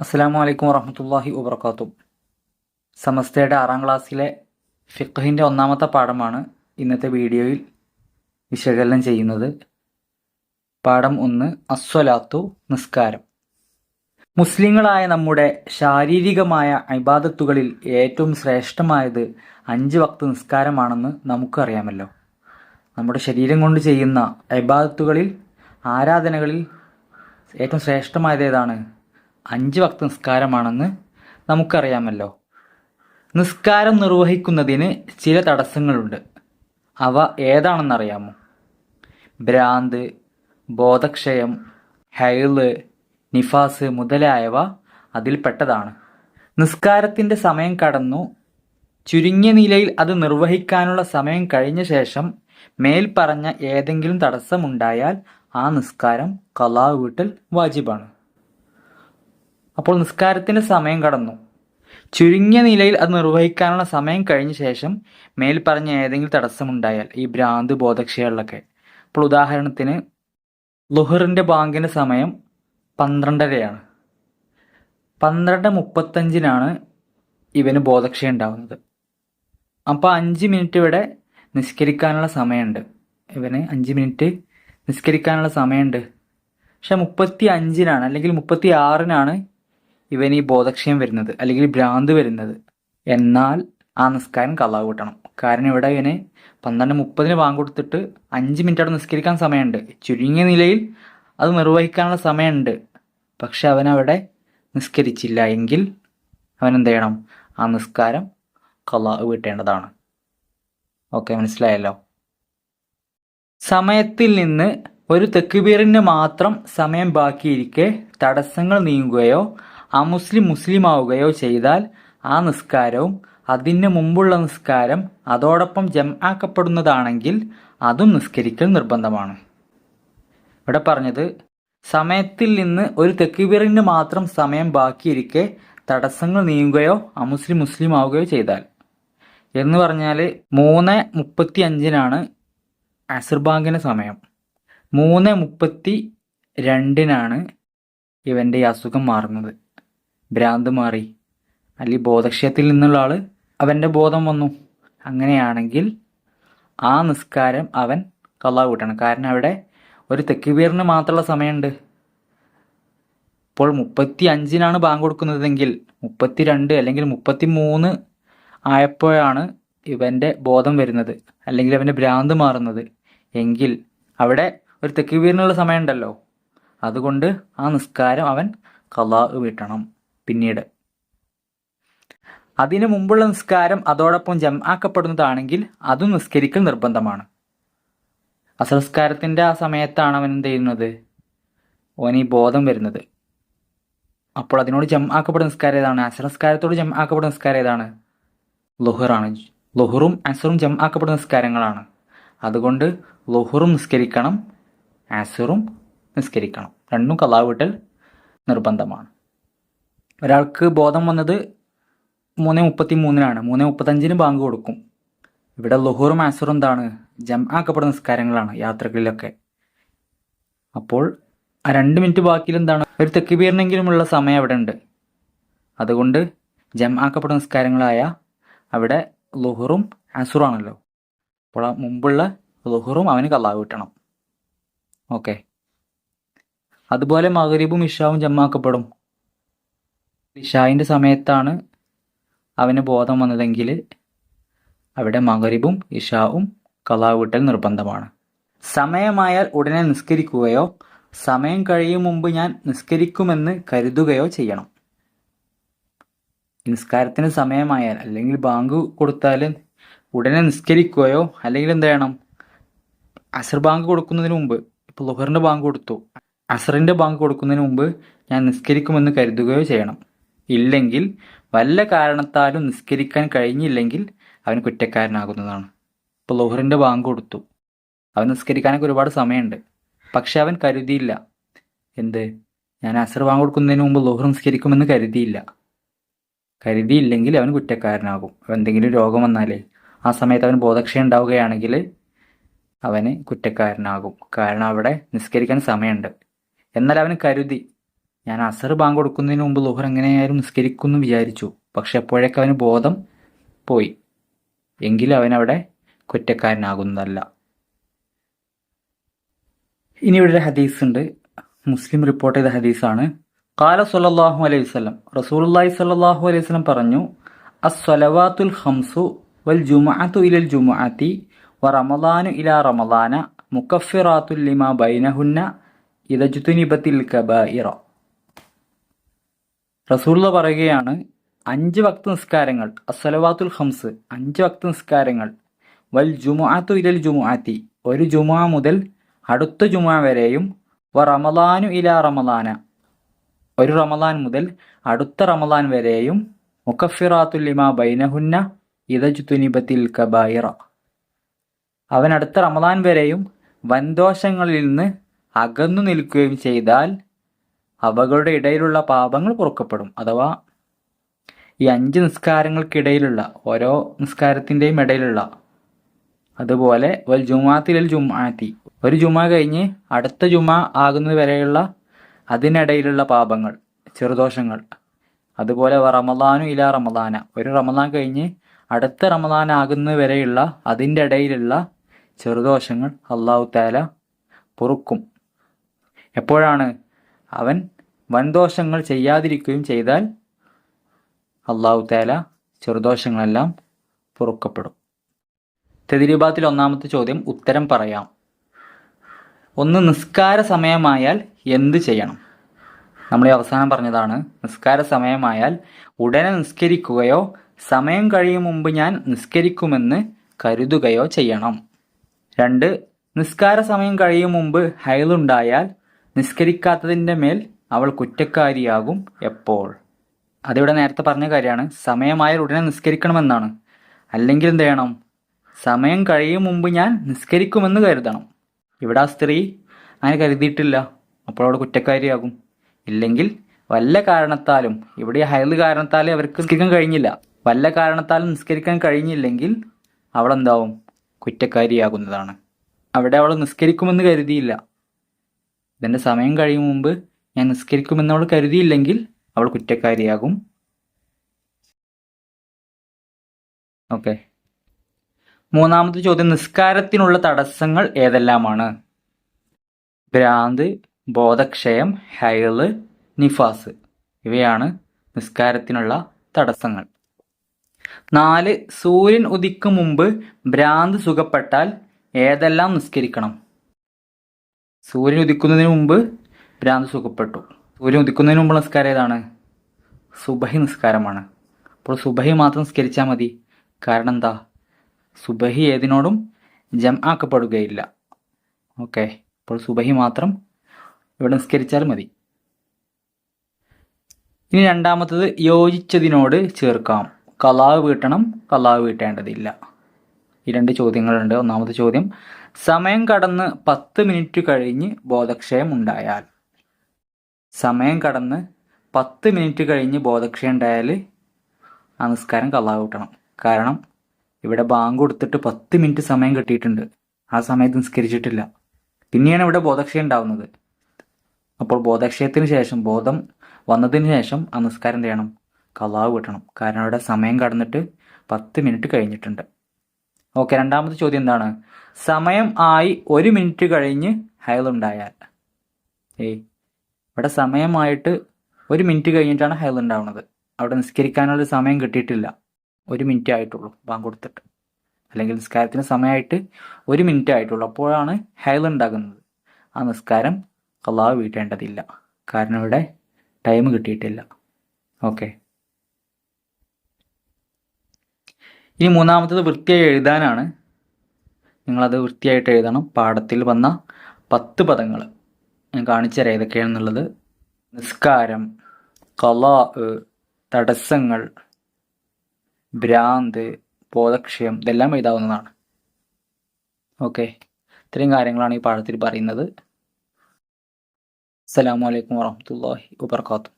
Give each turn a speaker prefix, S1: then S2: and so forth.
S1: അസ്സാം വലൈക്കും വറഹമത്തല്ലാഹി വബർക്കാത്തു സമസ്തയുടെ ആറാം ക്ലാസ്സിലെ ഫിഖിന്റെ ഒന്നാമത്തെ പാഠമാണ് ഇന്നത്തെ വീഡിയോയിൽ വിശകലനം ചെയ്യുന്നത്. പാഠം ഒന്ന് അസ്വലാത്തു നിസ്കാരം. മുസ്ലിങ്ങളായ നമ്മുടെ ശാരീരികമായ അബാദത്തുകളിൽ ഏറ്റവും ശ്രേഷ്ഠമായത് അഞ്ച് വക്ത് നിസ്കാരമാണെന്ന് നമുക്കറിയാമല്ലോ. നമ്മുടെ ശരീരം കൊണ്ട് ചെയ്യുന്ന അബാദത്തുകളിൽ ആരാധനകളിൽ ഏറ്റവും ശ്രേഷ്ഠമായത് ഏതാണ്? അഞ്ച് വക്ത നിസ്കാരമാണെന്ന് നമുക്കറിയാമല്ലോ. നിസ്കാരം നിർവഹിക്കുന്നതിന് ചില തടസ്സങ്ങളുണ്ട്. അവ ഏതാണെന്നറിയാമോ? ഭ്രാന്ത് ബോധക്ഷയം ഹൈൾ നിഫാസ് മുതലായവ അതിൽപ്പെട്ടതാണ്. നിസ്കാരത്തിന്റെ സമയം കടന്നു. ചുരുങ്ങിയ നിലയിൽ അത് നിർവഹിക്കാനുള്ള സമയം കഴിഞ്ഞ ശേഷം മേൽപ്പറഞ്ഞ ഏതെങ്കിലും തടസ്സമുണ്ടായാൽ ആ നിസ്കാരം കലാ വീട്ടൽ വാജിബാണ്. അപ്പോൾ നിസ്കാരത്തിന്റെ സമയം കടന്നു. ചുരുങ്ങിയ നിലയിൽ അത് നിർവഹിക്കാനുള്ള സമയം കഴിഞ്ഞ ശേഷം മേൽ പറഞ്ഞ ഏതെങ്കിലും തടസ്സമുണ്ടായാൽ ഈ ഭ്രാന്ത് ബോധക്ഷയകളിലൊക്കെ അപ്പോൾ ഉദാഹരണത്തിന് ലുഹറിന്റെ ബാങ്കിന്റെ സമയം പന്ത്രണ്ടരയാണ്. പന്ത്രണ്ട് മുപ്പത്തഞ്ചിനാണ് ഇവന് ബോധക്ഷയം ഉണ്ടാവുന്നത്. അപ്പോൾ അഞ്ച് മിനിറ്റ് ഇവിടെ നിസ്കരിക്കാനുള്ള സമയമുണ്ട്. ഇവന് അഞ്ച് മിനിറ്റ് നിസ്കരിക്കാനുള്ള സമയമുണ്ട്. പക്ഷെ മുപ്പത്തി അഞ്ചിനാണ് അല്ലെങ്കിൽ മുപ്പത്തി ആറിനാണ് ഇവൻ ഈ ബോധക്ഷയം വരുന്നത് അല്ലെങ്കിൽ ഭ്രാന്ത് വരുന്നത്. എന്നാൽ ആ നിസ്കാരം കള്ളാവ് കൂട്ടണം കാരണം ഇവിടെ ഇവന് പന്ത്രണ്ട് മുപ്പതിന് വാങ്ങി കൊടുത്തിട്ട് അഞ്ച് മിനിറ്റ് അവിടെ നിസ്കരിക്കാൻ സമയമുണ്ട്. ചുരുങ്ങിയ നിലയിൽ അത് നിർവഹിക്കാനുള്ള സമയമുണ്ട്. പക്ഷെ അവൻ അവിടെ നിസ്കരിച്ചില്ല എങ്കിൽ അവൻ എന്ത് ചെയ്യണം? ആ നിസ്കാരം കള്ളാവ് വീട്ടേണ്ടതാണ്. ഓക്കെ മനസ്സിലായല്ലോ? സമയത്തിൽ നിന്ന് ഒരു തെക്കുബീറിന് മാത്രം സമയം ബാക്കിയിരിക്കെ തടസ്സങ്ങൾ നീങ്ങുകയോ അമുസ്ലിം മുസ്ലിം ആവുകയോ ചെയ്താൽ ആ നിസ്കാരവും അതിന് മുമ്പുള്ള നിസ്കാരം അതോടൊപ്പം ജംആക്കപ്പെടുന്നതാണെങ്കിൽ അതും നിസ്കരിക്കൽ നിർബന്ധമാണ്. ഇവിടെ പറഞ്ഞത് സമയത്തിൽ നിന്ന് ഒരു തെക്കുബീറിന് മാത്രം സമയം ബാക്കിയിരിക്കെ തടസ്സങ്ങൾ നീങ്ങുകയോ അമുസ്ലിം മുസ്ലിം ആവുകയോ ചെയ്താൽ. എന്ന് പറഞ്ഞാൽ മൂന്ന് മുപ്പത്തി അഞ്ചിനാണ് അസർബാങ്കിന്റെ സമയം. മൂന്ന് മുപ്പത്തി രണ്ടിനാണ് ഇവന്റെ ഈ അസുഖം മാറുന്നത്. ഭ്രാന്ത് മാറി. അല്ലെങ്കിൽ ബോധക്ഷയത്തിൽ നിന്നുള്ള ആൾ അവന്റെ ബോധം വന്നു. അങ്ങനെയാണെങ്കിൽ ആ നിസ്കാരം അവൻ കള്ളാ കൂട്ടണം. കാരണം അവിടെ ഒരു തെക്കുബീറിന് മാത്രമുള്ള സമയമുണ്ട്. ഇപ്പോൾ മുപ്പത്തി അഞ്ചിനാണ് ബാങ്ക് കൊടുക്കുന്നതെങ്കിൽ മുപ്പത്തി രണ്ട് അല്ലെങ്കിൽ മുപ്പത്തി മൂന്ന് ആയപ്പോഴാണ് ഇവന്റെ ബോധം വരുന്നത്. അല്ലെങ്കിൽ അവന്റെ ഭ്രാന്ത് മാറുന്നത്. എങ്കിൽ അവിടെ ഒരു തെക്കുബീറിനുള്ള സമയമുണ്ടല്ലോ. അതുകൊണ്ട് ആ നിസ്കാരം അവൻ കലാ വീട്ടണം. പിന്നീട്. അതിനു മുമ്പുള്ള നിസ്കാരം അതോടൊപ്പം ജംആക്കപ്പെടുന്നതാണെങ്കിൽ അതും നിസ്കരിക്കൽ നിർബന്ധമാണ്. അസംസ്കാരത്തിന്റെ ആ സമയത്താണ് അവൻ എന്ത് ചെയ്യുന്നത്? ഓൻ ഈ ബോധം വരുന്നത്. അപ്പോൾ അതിനോട് ജം ആക്കപ്പെടുന്ന നിസ്കാരം ഏതാണ്? അസംസ്കാരത്തോട് ജം ആക്കപ്പെടുന്ന നിസ്കാരം ഏതാണ്? ലുഹറാണ്. ലുഹറും അസറും ജം ആക്കപ്പെടുന്ന നിസ്കാരങ്ങളാണ്. അതുകൊണ്ട് ലുഹറും നിസ്കരിക്കണം അസറും നിസ്കരിക്കണം. രണ്ടും കലാവിട്ടൽ നിർബന്ധമാണ്. ഒരാൾക്ക് ബോധം വന്നത് മൂന്ന് മുപ്പത്തി മൂന്നിനാണ് മൂന്ന് മുപ്പത്തഞ്ചിന് ബാങ്ക് കൊടുക്കും. ഇവിടെ ലുഹൂറും ആസുറും എന്താണ്? ജം ആക്കപ്പെടുന്ന നിസ്കാരങ്ങളാണ് യാത്രകളിലൊക്കെ. അപ്പോൾ ആ രണ്ട് മിനിറ്റ് ബാക്കിയിൽ എന്താണ്? ഒരു തെക്കുപീറിനെങ്കിലുമുള്ള സമയം അവിടെ ഉണ്ട്. അതുകൊണ്ട് ജം ആക്കപ്പെടുന്ന നിസ്കാരങ്ങളായ അവിടെ ലുഹറും ആണല്ലോ. അപ്പോൾ ആ മുമ്പുള്ള ലുഹറും അവന് കള്ളാവ് കിട്ടണം. ഓക്കെ. അതുപോലെ മകരീബും ഇഷാവും ജമ്മാക്കപ്പെടും ഇഷാവിന്റെ സമയത്താണ് അവന് ബോധം വന്നതെങ്കിൽ അവിടെ മകരിബും ഇഷാവും കലാവൂട്ടൽ നിർബന്ധമാണ്. സമയമായാൽ ഉടനെ നിസ്കരിക്കുകയോ സമയം കഴിയും മുമ്പ് ഞാൻ നിസ്കരിക്കുമെന്ന് കരുതുകയോ ചെയ്യണം. നിസ്കാരത്തിന് സമയമായാൽ അല്ലെങ്കിൽ ബാങ്ക് കൊടുത്താൽ ഉടനെ നിസ്കരിക്കുകയോ അല്ലെങ്കിൽ എന്ത് ചെയ്യണം? അസർ ബാങ്ക് കൊടുക്കുന്നതിന് മുമ്പ് ഇപ്പോൾ ലുഹറിന്റെ ബാങ്ക് കൊടുത്തു. അസറിന്റെ ബാങ്ക് കൊടുക്കുന്നതിന് മുമ്പ് ഞാൻ നിസ്കരിക്കുമെന്ന് കരുതുകയോ ചെയ്യണം. ഇല്ലെങ്കിൽ വല്ല കാരണത്താലും നിസ്കരിക്കാൻ കഴിഞ്ഞില്ലെങ്കിൽ അവൻ കുറ്റക്കാരനാകുന്നതാണ്. ഇപ്പോൾ ലോഹറിന്റെ ബാങ്ക് കൊടുത്തു. അവൻ നിസ്കരിക്കാനൊക്കെ ഒരുപാട് സമയമുണ്ട്. പക്ഷെ അവൻ കരുതിയില്ല. എന്ത്? ഞാൻ അസർ ബാങ്ക് കൊടുക്കുന്നതിന് മുമ്പ് ലോഹർ നിസ്കരിക്കുമെന്ന് കരുതിയില്ല. കരുതിയില്ലെങ്കിൽ അവൻ കുറ്റക്കാരനാകും. എന്തെങ്കിലും രോഗം വന്നാലേ ആ സമയത്ത് അവൻ ബോധക്ഷയം ഉണ്ടാവുകയാണെങ്കിൽ അവന് കുറ്റക്കാരനാകും. കാരണം അവിടെ നിസ്കരിക്കാൻ സമയമുണ്ട്. എന്നാൽ അവന് കരുതി. ഞാൻ അസർ ബാങ്ക് കൊടുക്കുന്നതിന് മുമ്പ് ലുഹർ എങ്ങനെയായാലും നിസ്കരിക്കുമെന്ന് വിചാരിച്ചു. പക്ഷെ അപ്പോഴേക്ക് അവന് ബോധം പോയി. എങ്കിലും അവനവിടെ കുറ്റക്കാരനാകുന്നതല്ല. ഇനി ഇവിടെ ഹദീസ് ഉണ്ട്. മുസ്ലിം റിപ്പോർട്ട് ചെയ്ത ഹദീസാണ്. കാല സല്ലല്ലാഹു അലൈഹി വസ്ലം റസൂലുള്ളാഹി സല്ലാഹു അലൈഹി വസ്ലം പറഞ്ഞു അസ്വലവാത്തുൽ ഹംസു വൽ ജുമാഅത്തു ഇലൽ ജുമാഅത്തി വ റമദാനു ഇലാ റമദാന മുക്കഫിറാത്തുൽ ലിമാ ബൈനഹുന്ന ഇദജ്തുനിബത്തിൽ കബായിറ റസൂലുള്ള പറയുകയാണ് അഞ്ച് വക്ത നിസ്കാരങ്ങൾ അസലവാത്തുൽ ഹംസ് അഞ്ച് വക്ത നിസ്കാരങ്ങൾ വൽ ജുമുഅത്തു ഇലൽ ജുമുഅത്തി ഒരു ജുമുഅ മുതൽ അടുത്ത ജുമുഅ വരെയും വ റമദാനു ഇല റമളാന ഒരു റമദാൻ മുതൽ അടുത്ത റമദാൻ വരെയും മുക്കഫിറാത്തുൽ ഇമാ ബൈനഹുന്ന ഇദജ്തുനിബത്തിൽ കബായിറ. അവൻ അടുത്ത റമദാൻ വരെയും വൻദോഷങ്ങളിൽ നിന്ന് അകന്നു നിൽക്കുകയും ചെയ്താൽ അവകളുടെ ഇടയിലുള്ള പാപങ്ങൾ പൊറുക്കപ്പെടും. അഥവാ ഈ അഞ്ച് നിസ്കാരങ്ങൾക്കിടയിലുള്ള ഓരോ നിസ്കാരത്തിന്റെയും ഇടയിലുള്ള അതുപോലെ വൽ ജുമാത്തിലൽ ജുമാത്തി ഒരു ജുമ കഴിഞ്ഞ് അടുത്ത ജുമ ആകുന്നത് വരെയുള്ള അതിനിടയിലുള്ള പാപങ്ങൾ ചെറുദോഷങ്ങൾ. അതുപോലെ റമദാനു ഇല റമദാന. ഒരു റമദാൻ കഴിഞ്ഞ് അടുത്ത റമദാൻ ആകുന്നത് വരെയുള്ള അതിന്റെ ഇടയിലുള്ള ചെറുദോഷങ്ങൾ അള്ളാഹു താല പൊറുക്കും. എപ്പോഴാണ്? അവൻ വൻദോഷങ്ങൾ ചെയ്യാതിരിക്കുകയും ചെയ്താൽ അള്ളാഹു താല ചെറുദോഷങ്ങളെല്ലാം പൊറുക്കപ്പെടും. തെതിരിബാത്തിൽ ഒന്നാമത്തെ ചോദ്യം ഉത്തരം പറയാം. ഒന്ന് നിസ്കാര സമയമായാൽ എന്ത് ചെയ്യണം? നമ്മൾ അവസാനം പറഞ്ഞതാണ് നിസ്കാര സമയമായാൽ ഉടനെ നിസ്കരിക്കുകയോ സമയം കഴിയും മുമ്പ് ഞാൻ നിസ്കരിക്കുമെന്ന് കരുതുകയോ ചെയ്യണം. രണ്ട് നിസ്കാര സമയം കഴിയും മുമ്പ് ഹൈലുണ്ടായാൽ നിസ്കരിക്കാത്തതിന്റെ മേൽ അവൾ കുറ്റക്കാരിയാകും എപ്പോൾ? അതിവിടെ നേരത്തെ പറഞ്ഞ കാര്യമാണ്. സമയമായാൽ ഉടനെ നിസ്കരിക്കണമെന്നാണ്. അല്ലെങ്കിൽ എന്ത് ചെയ്യണം? സമയം കഴിയും മുമ്പ് ഞാൻ നിസ്കരിക്കുമെന്ന് കരുതണം. ഇവിടെ ആ സ്ത്രീ അങ്ങനെ കരുതിയിട്ടില്ല. അപ്പോൾ അവിടെ കുറ്റക്കാരിയാകും. ഇല്ലെങ്കിൽ വല്ല കാരണത്താലും ഇവിടെ ഈ കാരണത്താലും അവർക്ക് നിസ്കരിക്കാൻ കഴിഞ്ഞില്ല. വല്ല കാരണത്താലും നിസ്കരിക്കാൻ കഴിഞ്ഞില്ലെങ്കിൽ അവൾ എന്താവും? കുറ്റക്കാരിയാകുന്നതാണ്. അവിടെ അവൾ നിസ്കരിക്കുമെന്ന് കരുതിയില്ല. ഇതിന്റെ സമയം കഴിയും മുമ്പ് ഞാൻ നിസ്കരിക്കുമെന്ന് അവൾ കരുതിയില്ലെങ്കിൽ അവൾ കുറ്റക്കാരിയാകും. ഓക്കെ. മൂന്നാമത്തെ ചോദ്യം നിസ്കാരത്തിനുള്ള തടസ്സങ്ങൾ ഏതെല്ലാമാണ്? ഭ്രാന്ത് ബോധക്ഷയം ഹൈൾ നിഫാസ്. ഇവയാണ് നിസ്കാരത്തിനുള്ള തടസ്സങ്ങൾ. നാല് സൂര്യൻ ഉദിക്കും മുമ്പ് ഭ്രാന്ത് സുഖപ്പെട്ടാൽ ഏതെല്ലാം നിസ്കരിക്കണം? സൂര്യൻ ഉദിക്കുന്നതിന് മുമ്പ് ഭ്രാന്ത് സുഖപ്പെട്ടു. സൂര്യൻ ഉദിക്കുന്നതിന് മുമ്പ് നിസ്കാരം ഏതാണ്? സുബഹി നിസ്കാരമാണ്. അപ്പോൾ സുബഹി മാത്രം നിസ്കരിച്ചാൽ മതി. കാരണം എന്താ സുബഹി ഏതിനോടും ജം ആക്കപ്പെടുകയില്ല ഓക്കെ. അപ്പോൾ സുബഹി മാത്രം ഇവിടെ നിസ്കരിച്ചാൽ മതി. ഇനി രണ്ടാമത്തത് യോജിച്ചതിനോട് ചേർക്കാം. കലാവ് വീട്ടണം കലാവ് വീട്ടേണ്ടതില്ല. ഈ രണ്ട് ചോദ്യങ്ങളുണ്ട്. ഒന്നാമത്തെ ചോദ്യം സമയം കടന്ന് പത്ത് മിനിറ്റ് കഴിഞ്ഞ് ബോധക്ഷയം ഉണ്ടായാൽ. സമയം കടന്ന് പത്ത് മിനിറ്റ് കഴിഞ്ഞ് ബോധക്ഷയം ഉണ്ടായാൽ ആ നിസ്കാരം കള്ളാ കൂട്ടണം. കാരണം ഇവിടെ ബാങ്ക് കൊടുത്തിട്ട് പത്ത് മിനിറ്റ് സമയം കിട്ടിയിട്ടുണ്ട്. ആ സമയത്ത് നിസ്കരിച്ചിട്ടില്ല. പിന്നെയാണ് ഇവിടെ ബോധക്ഷയം ഉണ്ടാവുന്നത്. അപ്പോൾ ബോധക്ഷയത്തിന് ശേഷം ബോധം വന്നതിന് ശേഷം ആ നിസ്കാരം ചെയ്യണം? കലാവ് കിട്ടണം. കാരണം അവിടെ സമയം കടന്നിട്ട് പത്ത് മിനിറ്റ് കഴിഞ്ഞിട്ടുണ്ട്. ഓക്കെ രണ്ടാമത്തെ ചോദ്യം എന്താണ്? സമയം ആയി ഒരു മിനിറ്റ് കഴിഞ്ഞ് ഹയലുണ്ടായാൽ ഏയ് ഇവിടെ സമയമായിട്ട് ഒരു മിനിറ്റ് കഴിഞ്ഞിട്ടാണ് ഹയൽ ഉണ്ടാവുന്നത് അവിടെ നിസ്കരിക്കാനുള്ള സമയം കിട്ടിയിട്ടില്ല. ഒരു മിനിറ്റ് ആയിട്ടുള്ളൂ ബാങ്ക് കൊടുത്തിട്ട്. അല്ലെങ്കിൽ നിസ്കാരത്തിന് സമയമായിട്ട് ഒരു മിനിറ്റ് ആയിട്ടുള്ളൂ. അപ്പോഴാണ് ഹയൽ ഉണ്ടാകുന്നത് ആ നിസ്കാരം അള്ളാഹ് വീട്ടേണ്ടതില്ല. കാരണം ഇവിടെ ടൈം കിട്ടിയിട്ടില്ല. ഓക്കെ ഇനി മൂന്നാമത്തത് വൃത്തിയായി എഴുതാനാണ്. നിങ്ങളത് വൃത്തിയായിട്ട് എഴുതണം. പാഠത്തിൽ വന്ന പത്ത് പദങ്ങൾ. ഞാൻ കാണിച്ചു തരാം ഏതൊക്കെയാണെന്നുള്ളത്. നിസ്കാരം കലാ തടസ്സങ്ങൾ ഭ്രാന്ത് ബോധക്ഷയം ഇതെല്ലാം എഴുതാവുന്നതാണ്. ഓക്കെ. ഇത്രയും കാര്യങ്ങളാണ് ഈ പാഠത്തിൽ പറയുന്നത്. അസ്സലാമു അലൈക്കും വറഹമത്തല്ലാഹി വബർക്കാത്തു